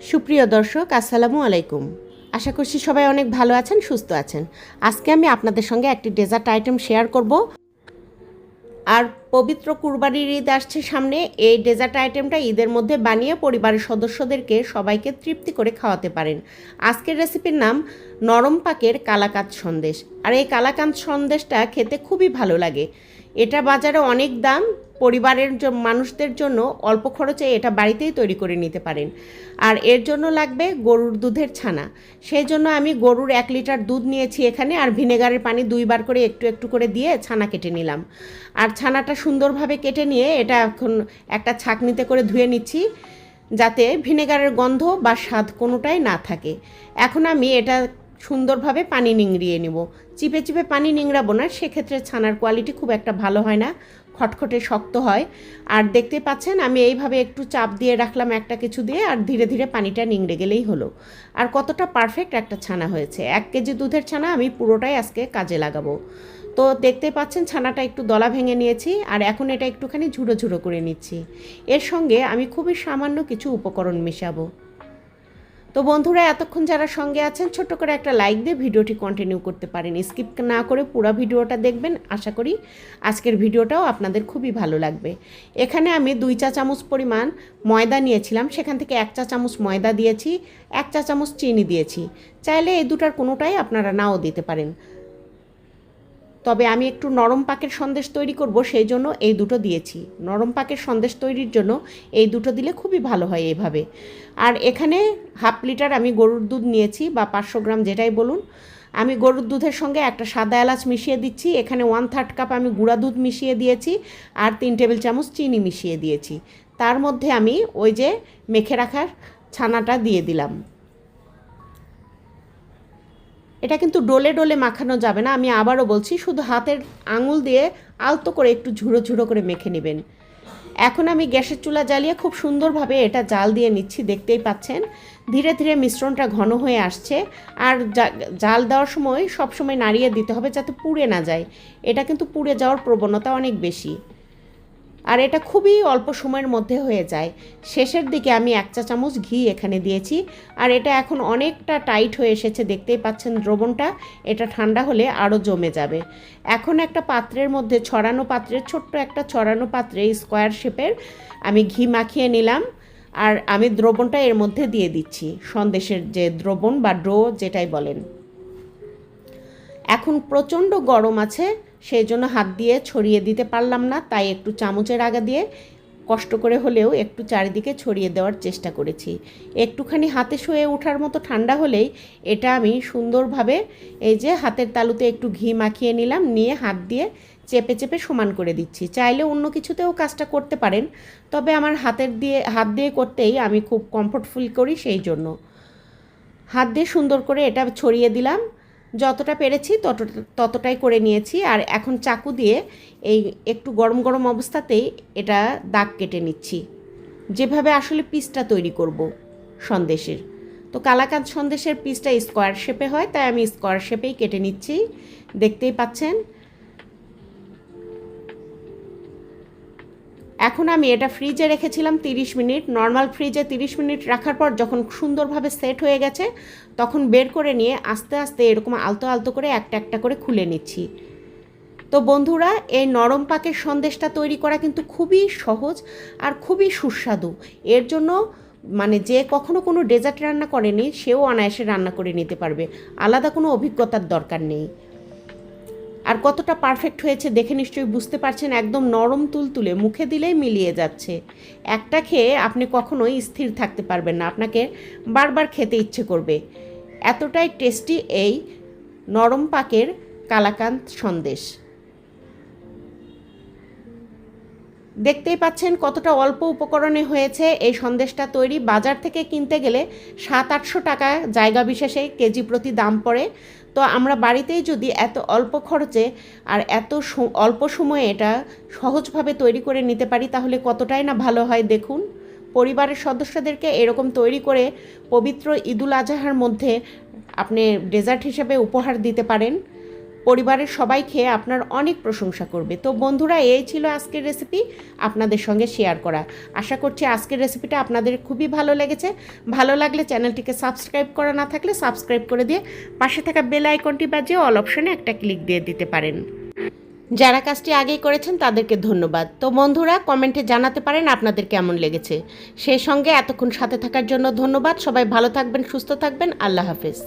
সুপ্রিয় দর্শক, আসসালামু আলাইকুম। আশা করছি সবাই অনেক ভালো আছেন, সুস্থ আছেন। আজকে আমি আপনাদের সঙ্গে একটি ডেজার্ট আইটেম শেয়ার করব। আর পবিত্র কুরবানির ঈদ আসছে সামনে, এই ডেজার্ট আইটেমটা ঈদের মধ্যে বানিয়ে পরিবারের সদস্যদেরকে সবাইকে তৃপ্তি করে খাওয়াতে পারেন। আজকের রেসিপির নাম নরম পাকের কালাকাত সন্দেশ। আর এই কালাকাত সন্দেশটা খেতে খুবই ভালো লাগে। এটা বাজারে অনেক দাম পরিবারের মানুষদের জন্য অল্প খরচে এটা বাড়িতেই তৈরি করে নিতে পারেন। আর এর জন্য লাগবে গরুর দুধের ছানা। সেই জন্য আমি গরুর এক লিটার দুধ নিয়েছি এখানে আর ভিনেগারের পানি দুইবার করে একটু একটু করে দিয়ে ছানা কেটে নিলাম। আর ছানাটা সুন্দরভাবে কেটে নিয়ে এটা এখন একটা ছাঁকনিতে করে ধুয়ে নিচ্ছি যাতে ভিনেগারের গন্ধ বা স্বাদ কোনোটাই না থাকে। এখন আমি এটা সুন্দরভাবে পানি নিংড়িয়ে নিব। চিপে চিপে পানি নিংড়াবো না, সেক্ষেত্রে ছানার কোয়ালিটি খুব একটা ভালো হয় না। খটখটে শক্ত হয়। আর দেখতে পাচ্ছেন, আমি এইভাবে একটু চাপ দিয়ে রাখলাম একটা কিছু দিয়ে, আর ধীরে ধীরে পানিটা নিংড়ে গেলেই হলো। আর কতটা পারফেক্ট একটা ছানা হয়েছে। এক কেজি দুধের ছানা আমি পুরোটাই আজকে কাজে লাগাবো। তো দেখতে পাচ্ছেন, ছানাটা একটু দলা ভেঙে নিয়েছি, আর এখন এটা একটুখানি ঝুড়ো ঝুড়ো করে নিচ্ছি। এর সঙ্গে আমি খুবই সামান্য কিছু উপকরণ মেশাবো। তো বন্ধুরা, এতক্ষণ যারা সঙ্গে আছেন ছোট করে একটা লাইক দিয়ে ভিডিওটি কন্টিনিউ করতে পারেন। স্কিপ না করে পুরো ভিডিওটা দেখবেন। আশা করি আজকের ভিডিওটাও আপনাদের খুবই ভালো লাগবে। এখানে আমি দুই চা চামচ পরিমাণ ময়দা নিয়েছিলাম। সেখান থেকে এক চা চামচ ময়দা দিয়েছি, এক চা চামচ চিনি দিয়েছি। চাইলে এই দুটার কোনোটাই আপনারা নাও দিতে পারেন। তবে আমি একটু নরম পাকের সন্দেশ তৈরি করব, সেই জন্য এই দুটো দিয়েছি। নরম পাকের সন্দেশ তৈরির জন্য এই দুটো দিলে খুবই ভালো হয় এইভাবে আর এখানে হাফ লিটার আমি গরুর দুধ নিয়েছি বা পাঁচশো গ্রাম যেটাই বলুন। আমি গরুর দুধের সঙ্গে একটা সাদা এলাচ মিশিয়ে দিচ্ছি, এখানে ওয়ান থার্ড কাপ আমি গুঁড়া দুধ মিশিয়ে দিয়েছি আর তিন টেবিল চামচ চিনি মিশিয়ে দিয়েছি। তার মধ্যে আমি ওই যে মেখে রাখার ছানাটা দিয়ে দিলাম। এটা কিন্তু ডোলে ডোলে মাখানো যাবে না। আমি আবারও বলছি, শুধু হাতের আঙুল দিয়ে আলতো করে একটু ঝুড়ো ঝুড়ো করে মেখে নেবেন। এখন আমি গ্যাসের চুলা জ্বালিয়ে খুব সুন্দরভাবে এটা জাল দিয়ে নিচ্ছি, দেখতেই পাচ্ছেন। ধীরে ধীরে মিশ্রণটা ঘন হয়ে আসছে আর জাল দেওয়ার সময় সবসময় নাড়িয়ে দিতে হবে যাতে পুড়ে না যায়। এটা কিন্তু পুড়ে যাওয়ার প্রবণতা অনেক বেশি। আর এটা খুবই অল্প সময়ের মধ্যে হয়ে যায়। শেষের দিকে আমি এক চা চামচ ঘি এখানে দিয়েছি। আর এটা এখন অনেকটা টাইট হয়ে এসেছে, দেখতেই পাচ্ছেন দ্রবণটা। এটা ঠান্ডা হলে আরও জমে যাবে। এখন একটা পাত্রের মধ্যে ছড়ানো পাত্রের, ছোট্ট একটা ছড়ানো পাত্রে স্কোয়ার শেপের আমি ঘি মাখিয়ে নিলাম। আর আমি দ্রবণটা এর মধ্যে দিয়ে দিচ্ছি, সন্দেশের যে দ্রবণ বা ডো যেটাই বলেন। এখন প্রচণ্ড গরম আছে সেই জন্য হাত দিয়ে ছড়িয়ে দিতে পারলাম না, তাই একটু চামচের আগা দিয়ে কষ্ট করে হলেও একটু চারিদিকে ছড়িয়ে দেওয়ার চেষ্টা করেছি। একটুখানি হাতে শুয়ে ওঠার মতো ঠান্ডা হলেই এটা আমি সুন্দরভাবে এই যে হাতের তালুতে একটু ঘি মাখিয়ে নিলাম, নিয়ে হাত দিয়ে চেপে চেপে সমান করে দিচ্ছি। চাইলে অন্য কিছুতেও কাজটা করতে পারেন, তবে আমার হাতের দিয়ে, হাত দিয়ে করতেই আমি খুব কমফোর্ট ফিল করি সেই জন্য। হাত দিয়ে সুন্দর করে এটা ছড়িয়ে দিলাম যতটা পেরেছি তত, ততটাই করে নিয়েছি। আর এখন চাকু দিয়ে এই একটু গরম গরম অবস্থাতেই এটা দাগ কেটে নিচ্ছি। যেভাবে আসলে পিসটা তৈরি করব সন্দেশের। তো কালাকাঁদ সন্দেশের পিসটা স্কোয়ার শেপে হয়, তাই আমি স্কোয়ার শেপেই কেটে নিচ্ছি। দেখতেই পাচ্ছেন এখন আমি এটা ফ্রিজে রেখেছিলাম তিরিশ মিনিট। নর্মাল ফ্রিজে তিরিশ মিনিট রাখার পর যখন সুন্দরভাবে সেট হয়ে গেছে, তখন বের করে নিয়ে আস্তে আস্তে এরকম আলতো আলতো করে একটা একটা করে খুলে নিচ্ছি। তো বন্ধুরা, এই নরম পাকের সন্দেশটা তৈরি করা কিন্তু খুবই সহজ আর খুবই সুস্বাদু। এর জন্য মানে যে কখনো কোনো ডেজার্ট রান্না করেনি, সেও অনায়াসে রান্না করে নিতে পারবে। আলাদা কোনো অভিজ্ঞতার দরকার নেই। আর কতটা পারফেক্ট হয়েছে দেখে নিশ্চয়ই বুঝতে পারছেন, একদম নরম তুলতুলে মুখে দিলেই মিলিয়ে যাচ্ছে। একটা খেয়ে আপনি কখনোই স্থির থাকতে পারবেন না, আপনাকে বারবার খেতে ইচ্ছে করবে। এতটাই টেস্টি এই নরম পাকের কালাকান্ত সন্দেশ। দেখতেই পাচ্ছেন কতটা অল্প উপকরণে হয়েছে এই সন্দেশটা তৈরি। বাজার থেকে কিনতে গেলে সাত আটশো টাকা জায়গা বিশেষে কেজি প্রতি দাম পড়ে। তো আমরা বাড়িতেই যদি এত অল্প খরচে আর এত অল্প সময়ে এটা সহজভাবে তৈরি করে নিতে পারি, তাহলে কতটাই না ভালো হয় দেখুন। পরিবারের সদস্যদেরকে এরকম তৈরি করে পবিত্র ঈদুল আজহার মধ্যে আপনি ডেজার্ট হিসেবে উপহার দিতে পারেন। পরিবারের সবাই খেয়ে আপনার অনেক প্রশংসা করবে। তো বন্ধুরা, এই ছিল আজকের রেসিপি আপনাদের সঙ্গে শেয়ার করা। আশা করছি আজকের রেসিপিটা আপনাদের খুবই ভালো লেগেছে। ভালো লাগলে চ্যানেলটিকে সাবস্ক্রাইব করা না থাকলে সাবস্ক্রাইব করে দিয়ে পাশে থাকা বেল আইকনটি বাজিয়ে অল অপশনে একটা ক্লিক দিয়ে দিতে পারেন। যারা কাজটি আগেই করেছেন, তাদেরকে ধন্যবাদ। তো বন্ধুরা কমেন্টে জানাতে পারেন আপনাদের কেমন লেগেছে। সেই সঙ্গে এতক্ষণ সাথে থাকার জন্য ধন্যবাদ। সবাই ভালো থাকবেন, সুস্থ থাকবেন। আল্লাহ হাফেজ।